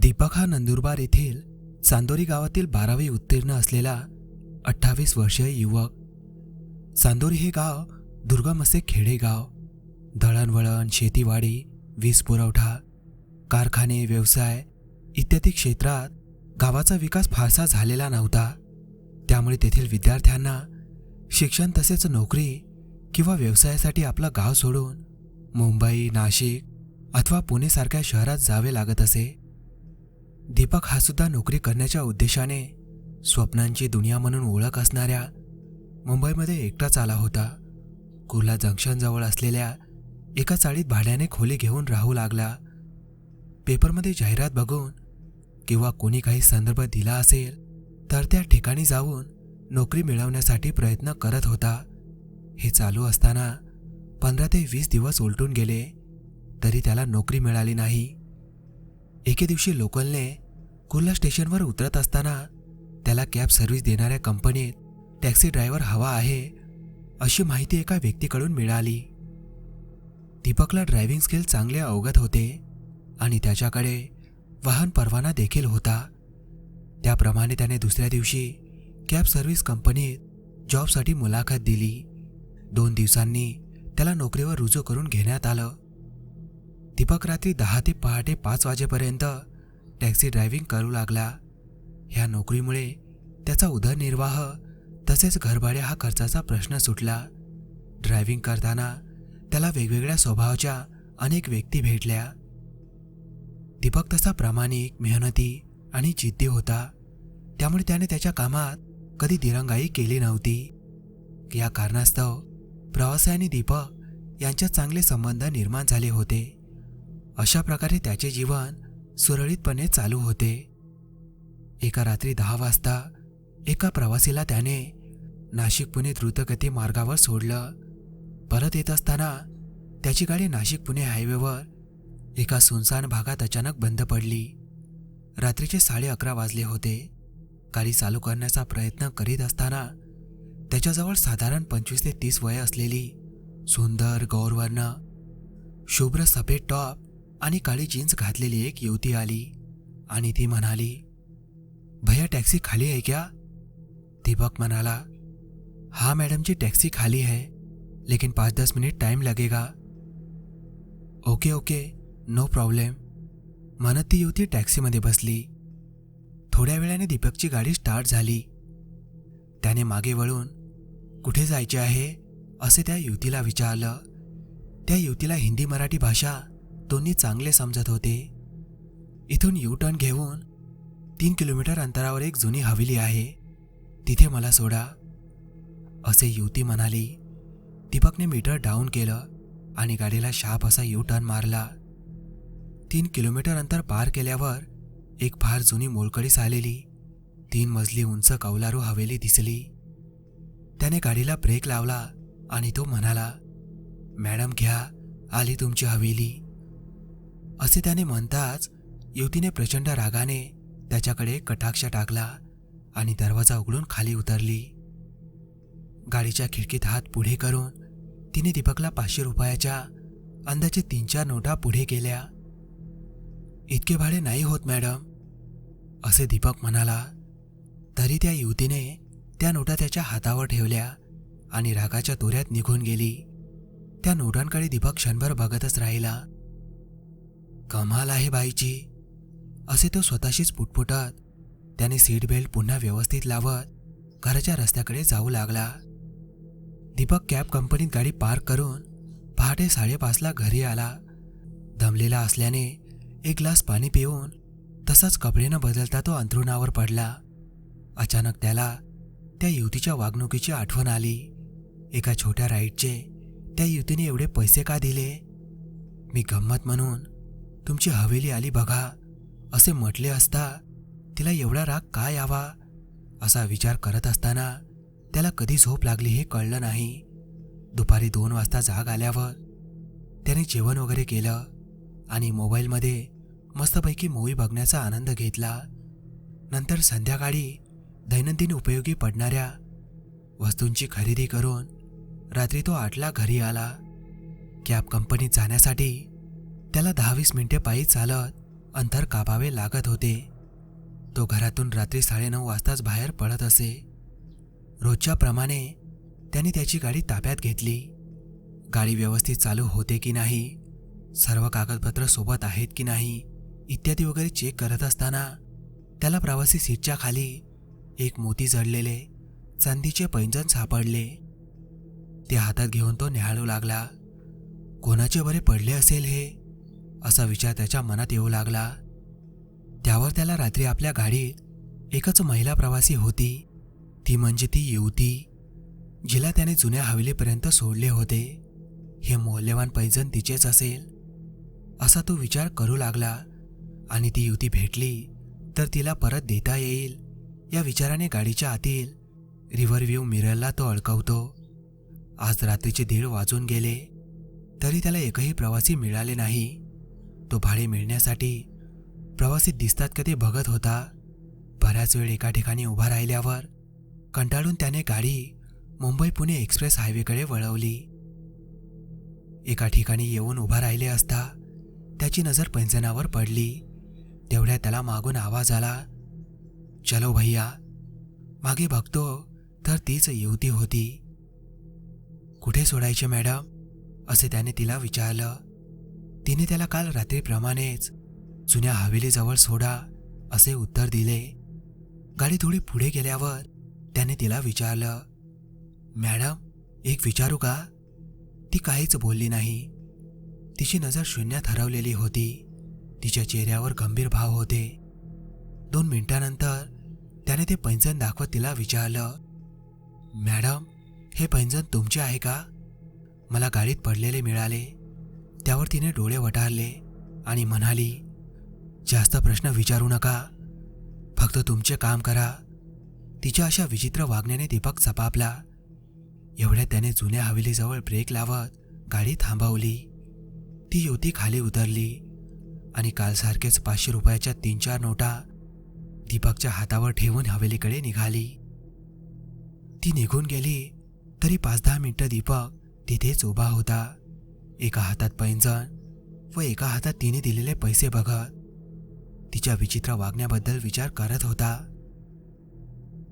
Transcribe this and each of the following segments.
दीपक हा नंदुरबार येथील चांदोरी गावातील बारावी उत्तीर्ण असलेला अठ्ठावीस वर्षीय युवक. चांदोरी हे गाव दुर्गम असे खेडेगाव. दळणवळण शेतीवाडी वीज पुरवठा कारखाने व्यवसाय इत्यादी क्षेत्रात गावाचा विकास फारसा झालेला नव्हता. त्यामुळे तेथील विद्यार्थ्यांना शिक्षण तसेच नोकरी किंवा व्यवसायासाठी आपलं गाव सोडून मुंबई नाशिक अथवा पुणेसारख्या शहरात जावे लागत असे. दीपक हा सुद्धा नोकरी करण्याच्या उद्देशाने स्वप्नांची दुनिया म्हणून ओळख असणाऱ्या मुंबईमध्ये एकटाच आला होता. कुर्ला जंक्शनजवळ असलेल्या एका चाळीत भाड्याने खोली घेऊन राहू लागला. पेपरमध्ये जाहिरात बघून किंवा कोणी काही संदर्भ दिला असेल तर त्या ठिकाणी जाऊन नोकरी मिळवण्यासाठी प्रयत्न करत होता. हे चालू असताना पंधरा ते वीस दिवस उलटून गेले तरी त्याला नोकरी मिळाली नाही. एके दिवशी लोकलने कुर्ला स्टेशनवर उतरत असताना त्याला कॅब सर्व्हिस देणाऱ्या कंपनीत टॅक्सी ड्रायव्हर हवा आहे अशी माहिती एका व्यक्तीकडून मिळाली. दीपकला ड्रायव्हिंग स्किल चांगले अवगत होते आणि त्याच्याकडे वाहन परवाना देखील होता. त्याप्रमाणे त्याने दुसऱ्या दिवशी कॅब सर्व्हिस कंपनीत जॉबसाठी मुलाखत दिली. दोन दिवसांनी त्याला नोकरीवर रुजू करून घेण्यात आलं. दीपक रात्री दहा ते पहाटे पाच वाजेपर्यंत टॅक्सी ड्रायव्हिंग करू लागला. ह्या नोकरीमुळे त्याचा उदरनिर्वाह तसेच घरभाड्या हा खर्चाचा प्रश्न सुटला. ड्रायव्हिंग करताना त्याला वेगवेगळ्या स्वभावाच्या अनेक व्यक्ती भेटल्या. दीपक तसा प्रामाणिक मेहनती आणि जिद्दी होता. त्यामुळे त्याने त्याच्या कामात कधी दिरंगाई केली नव्हती. या कारणास्तव प्रवासी आणि दीपक यांच्यात चांगले संबंध निर्माण झाले होते. अशा प्रकारे त्याचे जीवन सुरळीतपणे चालू होते. एका रात्री दहा वाजता एका प्रवासीला त्याने नाशिक पुणे द्रुतगती मार्गावर सोडलं. परत येत असताना त्याची गाडी नाशिक पुणे हायवेवर एका सुनसान भागात अचानक बंद पडली. रात्रीचे साडे अकरा वाजले होते. गाडी चालू करण्याचा प्रयत्न करीत असताना त्याच्याजवळ साधारण पंचवीस ते तीस वय असलेली सुंदर गौरवर्ण शुभ्र सफेद टॉप आणि काळी जीन्स घातलेली एक युवती आली आणि ती म्हणाली भैया टॅक्सी खाली आहे क्या? दीपक म्हणाला हाँ मैडम जी टैक्सी खाली है लेकिन पाँच दस मिनिट टाइम लगेगा. Okay okay no problem. म्हणत ती युवती टॅक्सीमध्ये बसली. थोड्या वेळाने दीपकची गाडी स्टार्ट झाली. त्याने मागे वळून कुठे जायचे आहे? असे त्या युवतीला विचारलं. त्या युवतीला हिंदी मराठी भाषा दोन्ही चांगले समजत होते. इथून यू टर्न घेऊन तीन किलोमीटर अंतरावर एक जुनी हवेली आहे. तिथे मला सोडा. असे युवती म्हणाली. दीपकने मीटर डाऊन केलं आणि गाडीला शाप असा यू टर्न मारला. तीन किलोमीटर अंतर पार केल्यावर एक फार जुनी मोलकडीस आलेली तीन मजली उंच कौलारू हवेली दिसली. त्याने गाडीला ब्रेक लावला आणि तो म्हणाला मॅडम घ्या. आली तुमची हवेली. असे त्याने म्हणताच युवतीने प्रचंड रागाने त्याच्याकडे कटाक्ष टाकला आणि दरवाजा उघडून खाली उतरली. गाडीच्या खिडकीत हात पुढे करून तिने दीपकला पाचशे रुपयाच्या अंदाजे तीन चार नोटा पुढे केल्या. इतके भाडे नाही होत मॅडम असे दीपक म्हणाला. तरी त्या युवतीने त्या नोटा त्याच्या हातावर ठेवल्या आणि रागाच्या तोऱ्यात निघून गेली. त्या नोटांकडे दीपक क्षणभर बघतच राहिला. कमाल आहे बाईची. असे तो स्वतःशीच पुटपुटत त्याने सीट बेल्ट पुन्हा व्यवस्थित लावत घराच्या रस्त्याकडे जाऊ लागला. दीपक कॅब कंपनीत गाडी पार्क करून पहाटे साडेपाचला घरी आला. दमलेला असल्याने एक ग्लास पाणी पिऊन तसाच कपडे न बदलता तो अंथरुणावर पडला. अचानक त्याला त्या युवतीच्या वागणुकीची आठवण आली. एका छोट्या राईडचे त्या युवतीने एवढे पैसे का दिले? मी गंमत म्हणून तुमची हवेली आली बघा. असे म्हटले असता तिला एवढा राग का यावा? असा विचार करत असताना त्याला कधी झोप लागली हे कळलं नाही. दुपारी दोन वाजता जाग आल्यावर त्याने जेवण वगैरे केलं आणि मोबाईलमध्ये मस्तपैकी मूवी बघण्याचा आनंद घेतला. नंतर संध्याकाळी दैनंदिन उपयोगी पडणाऱ्या वस्तूंची खरेदी करून रात्री तो आठला घरी आला. कॅब कंपनीत जाण्यासाठी त्याला दहा वीस मिनिटे पायी चालत अंतर कापावे लागत होते. तो घरातून रात्री साडेनऊ वाजताच बाहेर पडत असे. रोजच्याप्रमाणे त्याने त्याची गाडी ताब्यात घेतली. गाडी व्यवस्थित चालू होते की नाही सर्व कागदपत्र सोबत आहेत की नाही इत्यादी वगैरे चेक करत असताना त्याला प्रवासी सीटच्या खाली एक मोती जडलेले चांदीचे पैंजण सापडले. ते हातात घेऊन तो न्याहाळू लागला. कोणाचे बरे पडले असेल हे? असा विचार त्याच्या मनात येऊ लागला. त्यावर त्याला रात्री आपल्या गाडीत एकच महिला प्रवासी होती. ती म्हणजे ती युवती जिला त्याने जुन्या हवेलीपर्यंत सोडले होते. हे मौल्यवान पैजन तिचेच असेल असा तो विचार करू लागला आणि ती युवती भेटली तर तिला परत देता येईल. या विचाराने गाडीच्या आतील रिव्हर व्ह्यू मिररला तो अडकवतो. आज रात्रीचे दीड वाजून गेले तरी त्याला एकही प्रवासी मिळाले नाही. तो भाडे मिळण्यासाठी प्रवासी दिसतात का ते बघत होता. बऱ्याच वेळ एका ठिकाणी उभा राहिल्यावर कंटाळून त्याने गाडी मुंबई पुणे एक्सप्रेस हायवेकडे वळवली. एका ठिकाणी येऊन उभा राहिले असता त्याची नजर पैंजणावर पडली. तेवढ्या त्याला मागून आवाज आला चलो भैया मागे बघतो तर तीच युवती होती. कुठे सोडायचे मॅडम? असे त्याने तिला विचारलं. तिने त्याला काल रात्रीप्रमाणेच जुन्या हवेलीजवळ सोडा असे उत्तर दिले. गाडी थोडी पुढे गेल्यावर त्याने तिला विचारलं मॅडम एक विचारू का? ती काहीच बोलली नाही. तिची नजर शून्यात हरवलेली होती. तिच्या चेहऱ्यावर गंभीर भाव होते. दोन मिनिटानंतर त्याने ते पैंजण दाखवत तिला विचारलं मॅडम हे पैंजण तुमचे आहे का? मला गाडीत पडलेले मिळाले. त्यावर तिने डोळे वटारले आणि म्हणाली जास्त प्रश्न विचारू नका. फक्त तुमचे काम करा. तिच्या अशा विचित्र वागण्याने दीपक चपापला एवढ्यात त्याने जुन्या हवेलीजवळ ब्रेक लावत गाडी थांबवली. ती युवती खाली उतरली आणि कालसारखेच पाचशे रुपयाच्या तीन चार नोटा दीपकच्या हातावर ठेवून हवेलीकडे निघाली. ती निघून गेली तरी पाच दहा मिनटं दीपक तिथेच उभा होता. एका हातात पैंजण व एका हातात तिने दिलेले पैसे बघत तिच्या विचित्र वागण्याबद्दल विचार करत होता.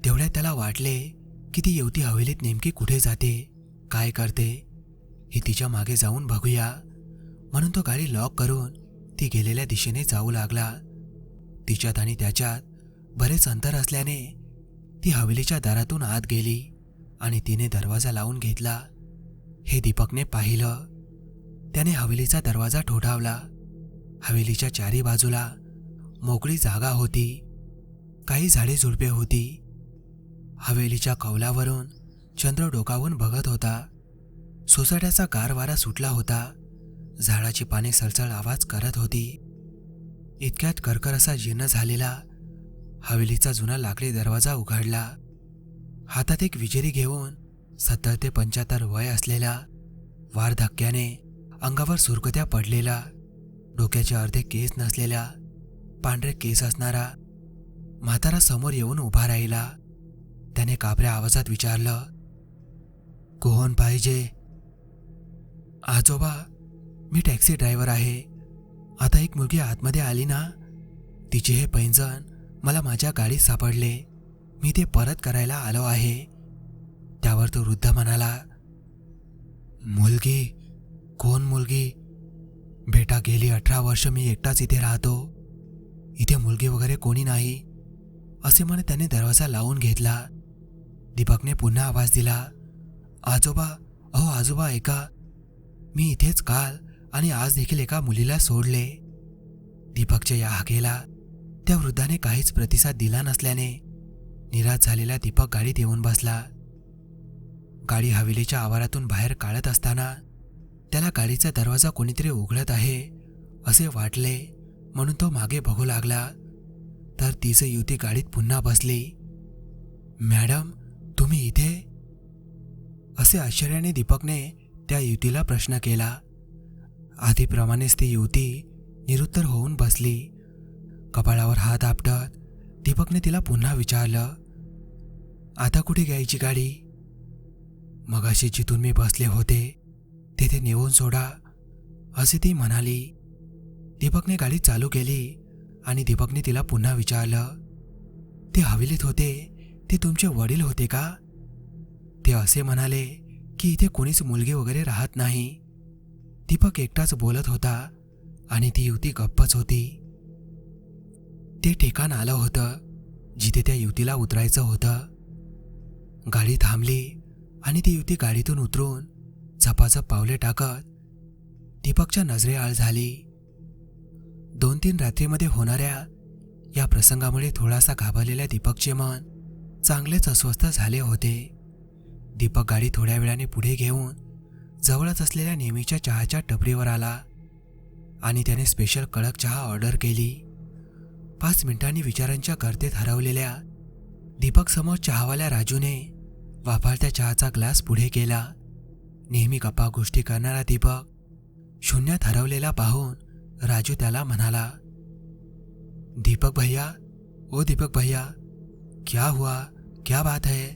तेवढ्यात त्याला वाटले की ती युवती हवेलीत नेमकी कुठे जाते काय करते हे तिच्यामागे जाऊन बघूया. म्हणून तो गाडी लॉक करून ती गेलेल्या दिशेने जाऊ लागला. तिच्यात आणि त्याच्यात बरेच अंतर असल्याने ती हवेलीच्या दारातून आत गेली आणि तिने दरवाजा लावून घेतला. हे दीपकने पाहिलं. त्याने हवेलीचा दरवाजा ठोठावला. हवेलीच्या चारी बाजूला मोकळी जागा होती. काही झाडे झुडपे होती. हवेलीच्या कौलावरून चंद्र डोकावून बघत होता. सोसाट्याचा गार वारा सुटला होता. झाडाची पाने सळसळ आवाज करत होती. इतक्यात करकर असा जीर्ण झालेला हवेलीचा जुना लाकडी दरवाजा उघडला. हातात एक विजेरी घेऊन सत्तर ते पंच्याहत्तर वय असलेला वार धक्क्याने अंगावर सुरकत्या पडलेला डोक्याचे अर्धे केस नसलेला पांढरे केस असणारा म्हातारा समोर येऊन उभा राहिला. त्याने काबऱ्या आवाजात विचारलं कोण पाहिजे? आजोबा मी टॅक्सी ड्रायव्हर आहे. आता एक मुलगी आतमध्ये आली ना तिचे हे पैंजण मला माझ्या गाडीत सापडले. मी ते परत करायला आलो आहे. त्यावर तो वृद्ध म्हणाला मुलगी कोण मुलगी? बेटा गेली अठरा वर्ष मी एकटाच इथे राहतो. इथे मुलगी वगैरे कोणी नाही. असे म्हणे त्याने दरवाजा लावून घेतला. दीपकने पुन्हा आवाज दिला आजोबा अहो आजोबा ऐका. मी इथेच काल आणि आज देखील एका मुलीला सोडले. दीपकच्या या हाकेला त्या वृद्धाने काहीच प्रतिसाद दिला नसल्याने निराश झालेला दीपक गाडीत येऊन बसला. गाडी हवेलीच्या आवारातून बाहेर काढत असताना त्याला गाडीचा दरवाजा कोणीतरी उघडत आहे असे वाटले. म्हणून तो मागे बघू लागला. तर तीच युती गाडीत पुन्हा बसली. मॅडम तुम्ही इथे? असे आश्चर्याने दीपकने त्या युतीला प्रश्न केला. आधीप्रमाणेच ती युवती निरुत्तर होऊन बसली. कपाळावर हात आपटत दीपकने तिला पुन्हा विचारलं आता कुठे घ्यायची गाडी? मगाशी जिथून मी बसले होते. तेथे नेऊन सोडा असे ती म्हणाली. दीपकने गाडी चालू केली आणि दीपकने तिला पुन्हा विचारलं ते हवेलीत होते? ते तुमचे वडील होते का? ते असे म्हणाले की इथे कोणीच मुलगी वगैरे राहत नाही. दीपक एकटाच बोलत होता आणि ती युवती गप्पच होती. ते ठिकाण आलं होतं जिथे त्या युवतीला उतरायचं होतं. गाडी थांबली आणि ती युवती गाडीतून उतरून झपाझप पावले टाकत दीपकच्या नजरेआळ झाली. दोन तीन रात्रीमध्ये होणाऱ्या या प्रसंगामुळे थोडासा घाबरलेल्या दीपकचे मन चांगलेच अस्वस्थ झाले होते. दीपक गाडी थोड्या वेळाने पुढे घेऊन जवळच असलेल्या नेहमीच्या चहाच्या टपरीवर आला आणि त्याने स्पेशल कडक चहा ऑर्डर केली. पाच मिनिटांनी विचारांच्या गर्दीत हरवलेल्या दीपकसमोर चहावाल्या राजूने वाफाळत्या चहाचा ग्लास पुढे केला. नेहमी गप्पा गोष्टी करणारा दीपक शून्यात हरवलेला पाहून राजू त्याला म्हणाला दीपक भैया ओ दीपक भैया क्या हुआ? क्या बात है?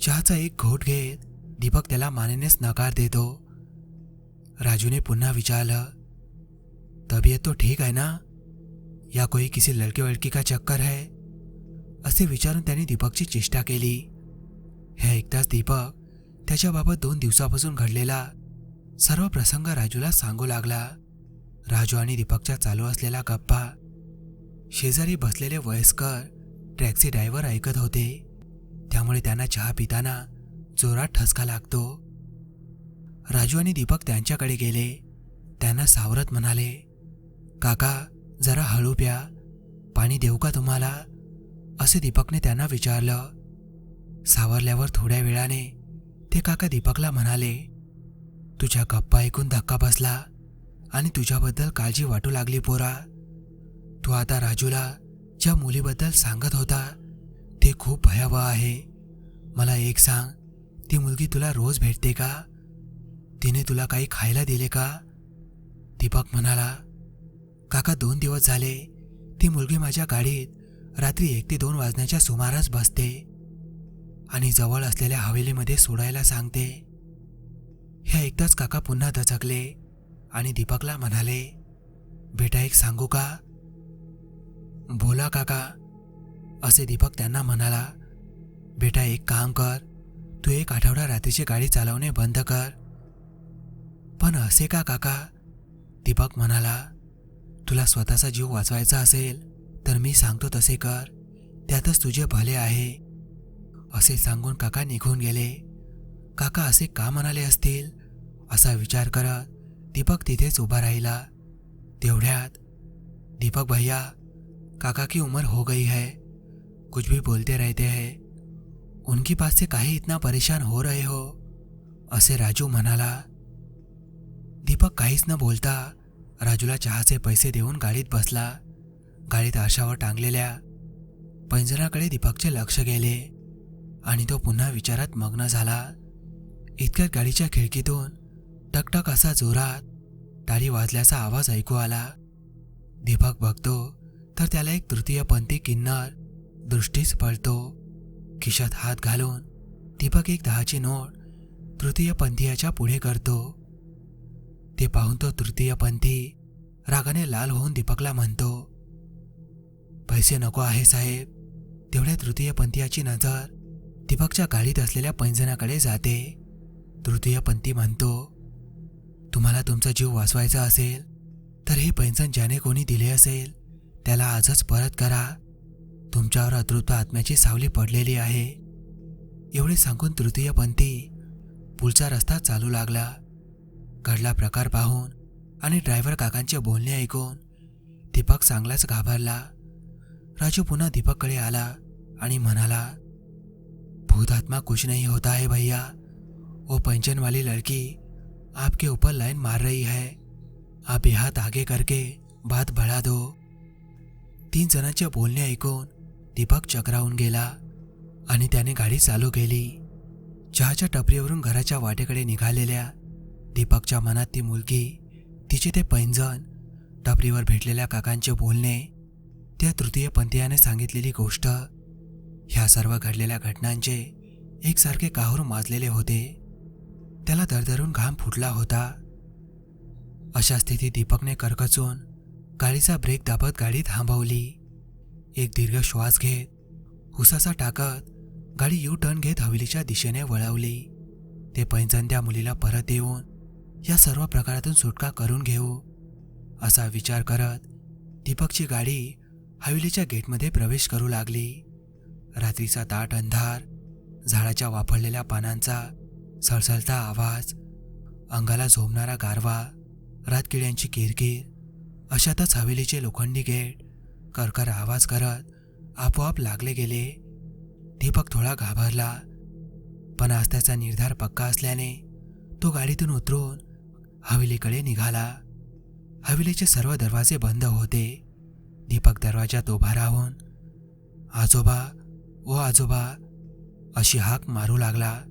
चहाचा एक घोट घेत दीपक त्याला मानेनेच नकार देतो. राजूने पुन्हा विचारलं तबीयत तो ठीक आहे ना? या कोई किसी लडकी वड़की का चक्कर है? असे विचारून त्याने दीपकची चेष्टा केली. हे ऐकताच दीपक त्याच्याबाबत दोन दिवसापासून घडलेला सर्व प्रसंग राजूला सांगू लागला. राजू आणि दीपकच्या चालू असलेला गप्पा शेजारी बसलेले वयस्कर टॅक्सी ड्रायव्हर ऐकत होते. त्यामुळे त्यांना चहा पिताना जोरात ठसका लागतो. राजू आणि दीपक त्यांच्याकडे गेले. त्यांना सावरत म्हणाले काका जरा हळू प्या. पाणी देऊ का तुम्हाला? असे दीपकने त्यांना विचारलं. सावरल्यावर थोड्या वेळाने ते काका दीपकला म्हणाले तुझ्या गप्पा ऐकून धक्का बसला आणि तुझ्याबद्दल काळजी वाटू लागली पोरा. तू आता राजूला ज्या मुलीबद्दल सांगत होता ते खूप भयावह आहे. मला एक सांग ती मुलगी तुला रोज भेटते का? तिने तुला काही खायला दिले का? दीपक म्हणाला काका दोन दिवस झाले ती मुलगी माझ्या गाडीत रात्री एक ते दोन वाजण्याच्या सुमारास बसते. आणि जवळ असलेल्या हवेलीमध्ये सोडायला सांगते. हे ऐकताच काका पुन्हा दचकले आणि दीपकला म्हणाले बेटा एक सांगू का? बोला काका असे दीपक त्यांना म्हणाला. बेटा एक काम कर तू एक आठवडा रात्रीची गाडी चालवणे बंद कर. पण असे का काका? दीपक म्हणाला. तुला स्वतःचा जीव वाचवायचा असेल तर मी सांगतो तसे कर. त्यातच तुझे भले आहे. असे सांगून काका निघून गेले. काका असे का म्हणाले असतील? असा विचार करत दीपक तिथेच उभा राहिला. तेवढ्यात, दीपक भैया, काका की उम्र हो गई है. कुछ भी बोलते रहते हैं. उनकी पास से काहे इतना परेशान हो रहे हो? असे राजू म्हणाला. दीपक काहीच न बोलता राजूला चहाचे पैसे देऊन गाडीत बसला. गाडीत आरशावर टांगलेल्या पैंजराकडे दीपकचे लक्ष गेले. आणि तो पुन्हा विचारात मग्न झाला. इतक्यात गाडीच्या खिडकीतून टकटक असा जोरात टाळी वाजल्याचा आवाज ऐकू आला. दीपक बघतो तर त्याला एक तृतीयपंथी किन्नर दृष्टीस पळतो. खिशात हात घालून दीपक एक दहाची नोट तृतीयपंथीयाच्या पुढे करतो. ते पाहून तो तृतीयपंथी रागाने लाल होऊन दीपकला म्हणतो पैसे नको आहे साहेब तेवढ्या तृतीयपंथीयाची नजर दीपकच्या गाडीत असलेल्या पैंजणाकडे जाते. तृतीयपंथी म्हणतो तुम्हाला तुमचा जीव वाचवायचा असेल तर हे पैंजण ज्याने कोणी दिले असेल त्याला आजच परत करा. तुमच्यावर अतृप्त आत्म्याची सावली पडलेली आहे. एवढे सांगून तृतीयपंथी पुढचा रस्ता चालू लागला. घडला प्रकार पाहून आणि ड्रायव्हर काकांचे बोलणे ऐकून दीपक चांगलाच घाबरला. राजू पुन्हा दीपककडे आला आणि म्हणाला भूत आत्मा कुछ नहीं होता है भैया। वो पंचन वाली लड़की आपके ऊपर लाइन मार रही है। आप ये हाथ आगे करके बात बढ़ा दो। तीन जणांचे बोलणे ऐकून दीपक चक्रावून गेला। आणि त्याने गाडी चालू केली। चहाच्या टपरीवरून घराच्या वाटेकडे निघालेल्या दीपकच्या मनात ती मुलगी तिचे ते पैंजण टपरीवर भेटलेल्या काकांचे बोलणे त्या तृतीय पंथीयाने सांगितलेली गोष्ट ह्या सर्व घडलेल्या घटनांचे एकसारखे काहूर माजलेले होते. त्याला दरदरून घाम फुटला होता. अशा स्थितीत दीपकने करकचून गाडीचा ब्रेक दाबत गाडी थांबवली. एक दीर्घ श्वास घेत हुसासा टाकत गाडी यू टर्न घेत हवेलीच्या दिशेने वळवली. ते पैंजण त्या मुलीला परत येऊन या सर्व प्रकारातून सुटका करून घेऊ असा विचार करत दीपकची गाडी हवेलीच्या गेटमध्ये प्रवेश करू लागली. रात्रीचा दाट अंधार झाडाच्या वापरलेल्या पानांचा सळसळता आवाज अंगाला झोमणारा गारवा रातकिड्यांची किरकिर अशातच हवेलीचे लोखंडी गेट करकर आवाज करत आपोआप लागले गेले. दीपक थोडा घाबरला पण आज त्याचा निर्धार पक्का असल्याने तो गाडीतून उतरून हवेलीकडे निघाला. हवेलीचे सर्व दरवाजे बंद होते. दीपक दरवाजात उभा राहून आजोबा ओ आजोबा अशी हाक मारू लागला.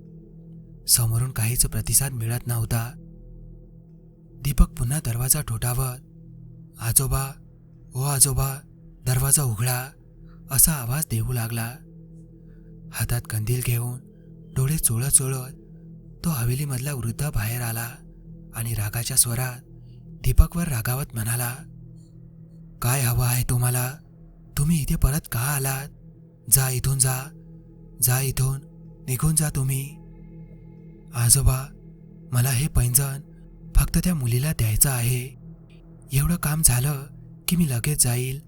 समोरून काहीच प्रतिसाद मिळत नव्हता. दीपक पुन्हा दरवाजा ठोठावत आजोबा ओ आजोबा दरवाजा उघडा असा आवाज देऊ लागला. हातात कंदील घेऊन डोळे चोळत चोळत तो हवेलीमधला वृद्ध बाहेर आला आणि रागाच्या स्वरात दीपकवर रागावत म्हणाला काय हवं आहे तुम्हाला? तुम्ही इथे परत का आलात? जा इथून जा जा इथून निघून जा तुम्ही. आजोबा मला हे पैंजण फक्त त्या मुलीला द्यायचं आहे. एवढं काम झालं की मी लगेच जाईल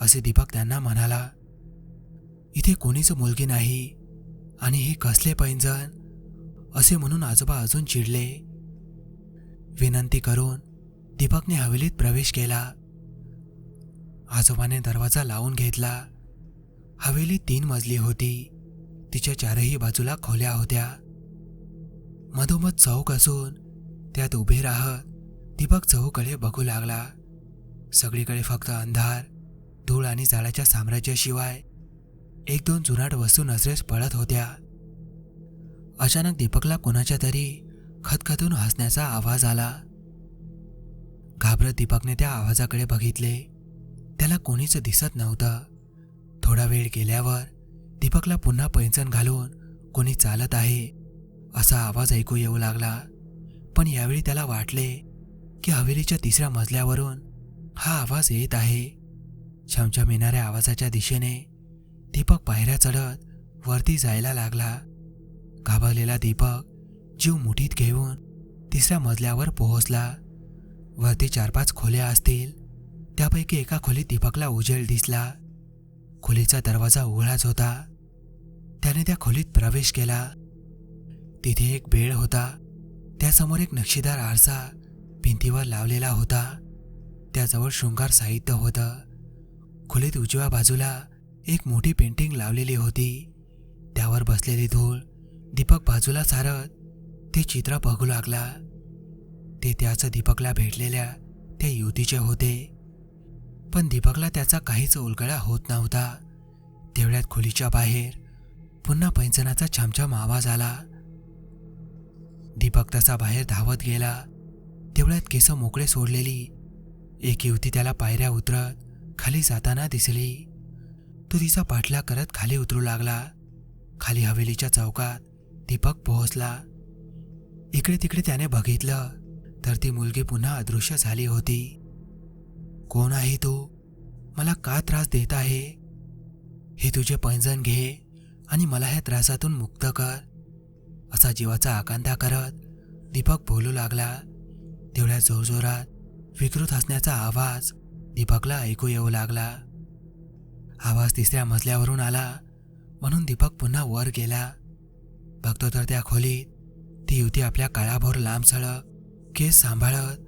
असे दीपक त्यांना म्हणाला. इथे कोणीच मुलगी नाही आणि हे कसले पैंजण? असे म्हणून आजोबा अजून चिडले. विनंती करून दीपकने हवेलीत प्रवेश केला. आजोबाने दरवाजा लावून घेतला. हवेली तीन मजली होती. तिच्या चारही बाजूला खोल्या होत्या. मधोमध चौक असून त्यात उभे राहत दीपक चौकडे बघू लागला. सगळीकडे फक्त अंधार धूळ आणि झाडाच्या साम्राज्याशिवाय एक दोन जुनाट वस्तू नजरेस पडत होत्या. अचानक दीपकला कोणाच्या तरी खतखतून हसण्याचा आवाज आला. घाबरत दीपकने त्या आवाजाकडे बघितले. त्याला कोणीच दिसत नव्हतं. थोडा वेळ गेल्यावर दीपकला पुन्हा पैंजण घालून कोणी चालत आहे असा आवाज ऐकू येऊ लागला. पण यावेळी त्याला वाटले की हवेलीच्या तिसऱ्या मजल्यावरून हा आवाज येत आहे. छमछम येणाऱ्या आवाजाच्या दिशेने दीपक पायऱ्या चढत वरती जायला लागला. घाबरलेला दीपक जीव मुठीत घेऊन तिसऱ्या मजल्यावर पोहोचला. वरती चार पाच खोल्या असतील त्यापैकी एका खोलीत दीपकला उजेड दिसला. खोलीचा दरवाजा उघडाच होता. त्याने त्या खोलीत प्रवेश केला. तिथे एक बेड होता. त्यासमोर एक नक्षीदार आरसा भिंतीवर लावलेला होता. त्याजवळ शृंगार साहित्य होतं. खोलीत उजव्या बाजूला एक मोठी पेंटिंग लावलेली होती. त्यावर बसलेली धूळ दीपक बाजूला सारत ते चित्र बघू लागला. ते त्याचं दीपकला भेटलेल्या त्या युवतीचे होते. पण दीपकला त्याचा काहीच उलगडा होत नव्हता. तेवढ्यात खोलीच्या बाहेर पुन्हा पैंजणाचा छमछम आवाज आला. दीपक तसा बाहेर धावत गेला. तेवढ्यात केस मोकळे सोडलेली. एक युवती त्याला पायऱ्या उतरत खाली जाताना दिसली. तो तिचा पाठला करत खाली उतरू लागला. खाली हवेलीच्या चौकात दीपक पोहोचला. इकडे तिकडे त्याने बघितलं तर ती मुलगी पुन्हा अदृश्य झाली होती. कोण आहे तू? मला का त्रास देत आहे? हे तुझे पैंजण घे आणि मला ह्या त्रासातून मुक्त कर. असा जीवाचा आकांता करत दीपक बोलू लागला. तेवढ्या जोरजोरात विकृत हसण्याचा आवाज दीपकला ऐकू येऊ लागला. आवाज तिसऱ्या मजल्यावरून आला म्हणून दीपक पुन्हा वर गेला. बघतो तर त्या खोलीत ती युवती आपल्या काळाभोर लांब सळक केस सांभाळत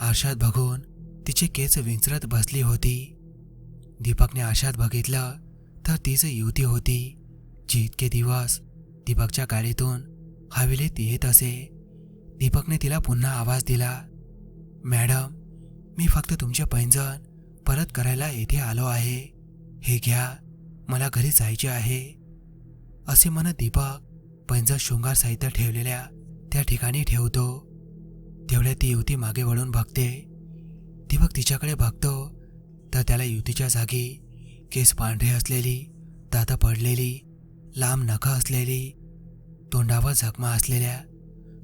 आरशात बघून तिचे केस विंचरत बसली होती. दीपकने आशात बघितलं तर तीच युवती होती. जी इतके दिवस दीपकच्या गाडीतून हवेलीत येत असे. दीपकने तिला पुन्हा आवाज दिला मॅडम मी फक्त तुमचे पैंजण परत करायला येथे आलो आहे. हे घ्या मला घरी जायचे आहे. असे म्हणत दीपक पैंजण शृंगार साहित्य ठेवलेल्या त्या ठिकाणी ठेवतो. तेवढ्या ती युवती मागे वळून बघते. दीपक तिच्याकडे बघतो. तर त्याला युतीच्या जागी केस पांढरे असलेली दात पडलेली लांब नखं असलेली तोंडावर जखमा असलेल्या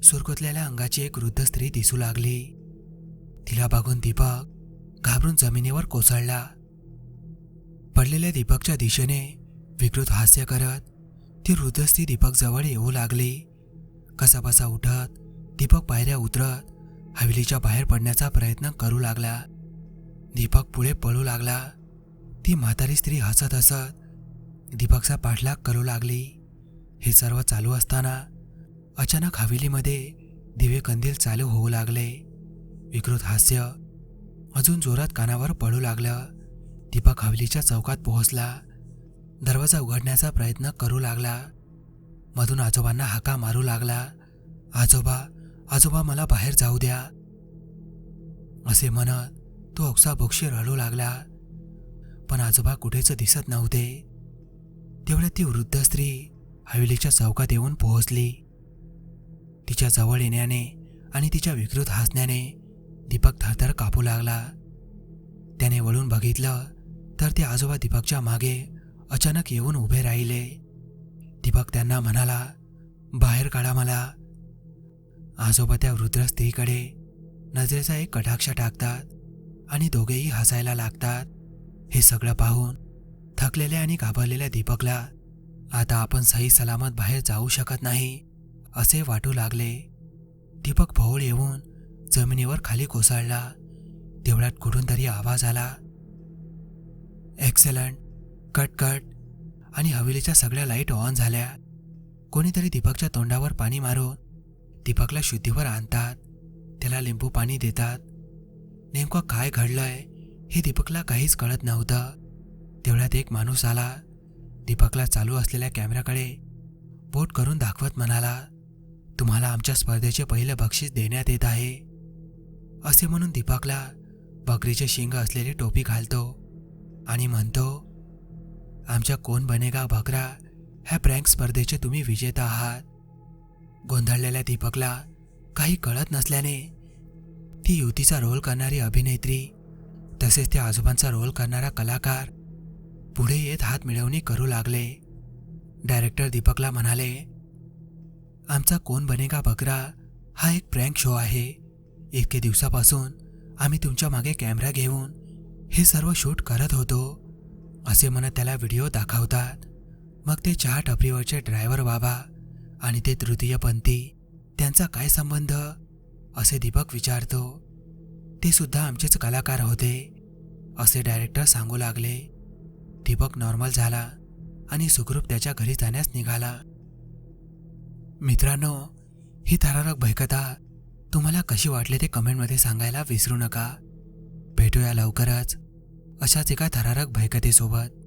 सुरकुतलेल्या अंगाची एक वृद्ध स्त्री दिसू लागली. तिला बघून दीपक घाबरून जमिनीवर कोसळला. पडलेल्या दीपकच्या दिशेने विकृत हास्य करत ती वृद्ध स्त्री दीपक येऊ लागली. कसाबसा उठत दीपक पायऱ्या उतरत हवेलीच्या बाहेर पडण्याचा प्रयत्न करू लागला. दीपक पुढे पळू लागला. ती म्हातारी स्त्री हसत हसत दीपकचा पाठलाग करू लागली. हे सर्व चालू असताना अचानक हवेलीमध्ये दिवे कंदील चालू होऊ लागले. विकृत हास्य अजून जोरात कानावर पडू लागलं. दीपक हवेलीच्या चौकात पोहोचला. दरवाजा उघडण्याचा प्रयत्न करू लागला. मधून आजोबांना हाका मारू लागला. आजोबा आजोबा मला बाहेर जाऊ द्या. असे म्हणत तो ओक्साबोक्षी रडू लागला. पण आजोबा कुठेच दिसत नव्हते. तेवढ्यात ती वृद्ध स्त्री हवेलीच्या चौकात येऊन पोहोचली. तिच्या जवळ येण्याने आणि तिच्या विकृत हसण्याने दीपक थरथर कापू लागला. त्याने वळून बघितलं तर ते आजोबा दीपकच्या मागे अचानक येऊन उभे राहिले. दीपक त्यांना म्हणाला बाहेर काढा मला. आजोबा त्या वृद्ध स्त्रीकडे नजरेचा एक कटाक्ष टाकतात आणि दोघेही हसायला लागतात. हे सगळं पाहून थकलेल्या आणि घाबरलेल्या दीपकला आता आपण सही सलामत बाहेर जाऊ शकत नाही असे वाटू लागले. दीपक भोवळ येऊन जमिनीवर खाली कोसळला. तेवढ्यात कुठून तरी आवाज आला. एक्सेलंट कट कट आणि हवेलीच्या सगळ्या लाइट ऑन झाल्या. कोणीतरी दीपकच्या तोंडावर पाणी मारून दीपकला शुद्धीवर आणतात. त्याला लिंबू पाणी देतात. नेमकं काय घडलंय हे दीपकला काहीच कळत नव्हतं. तेवढ्यात एक माणूस आला. दीपकला चालू असलेल्या कॅमेऱ्याकडे बोट करून दाखवत म्हणाला तुम्हाला आमच्या स्पर्धेचे पहिलं बक्षीस देण्यात येत आहे. असे म्हणून दीपकला बकरीचे शिंग असलेली टोपी घालतो आणि म्हणतो आमच्या कोण बनेगा बकरा? ह्या प्रँक स्पर्धेचे तुम्ही विजेता आहात. गोंधळलेल्या दीपकला काही कळत नसल्याने ती युतीचा रोल करणारी अभिनेत्री तसेच त्या आजोबांचा रोल करणारा कलाकार पुढे येत हात मिळवणी करू लागले. डायरेक्टर दीपकला म्हणाले आमचा कोण बनेगा बकरा? हा एक प्रँक शो आहे. इतके दिवसापासून आम्ही तुमच्या मागे कॅमेरा घेऊन हे सर्व शूट करत होतो असे म्हणत त्याला व्हिडिओ दाखवतात. मग ते चहा टपरीवरचे ड्रायव्हर बाबा आणि ते तृतीयपंथी त्यांचा काय संबंध? असे दीपक विचारतो. ते सुद्धा आमचेच कलाकार होते असे डायरेक्टर सांगू लागले. दीपक नॉर्मल झाला आणि सुखरूप त्याच्या घरी जाण्यास निघाला. मित्रांनो ही थरारक भयकथा तुम्हाला कशी वाटली ते कमेंटमध्ये सांगायला विसरू नका. भेटूया लवकरच अशाच एका थरारक भयकथेसोबत.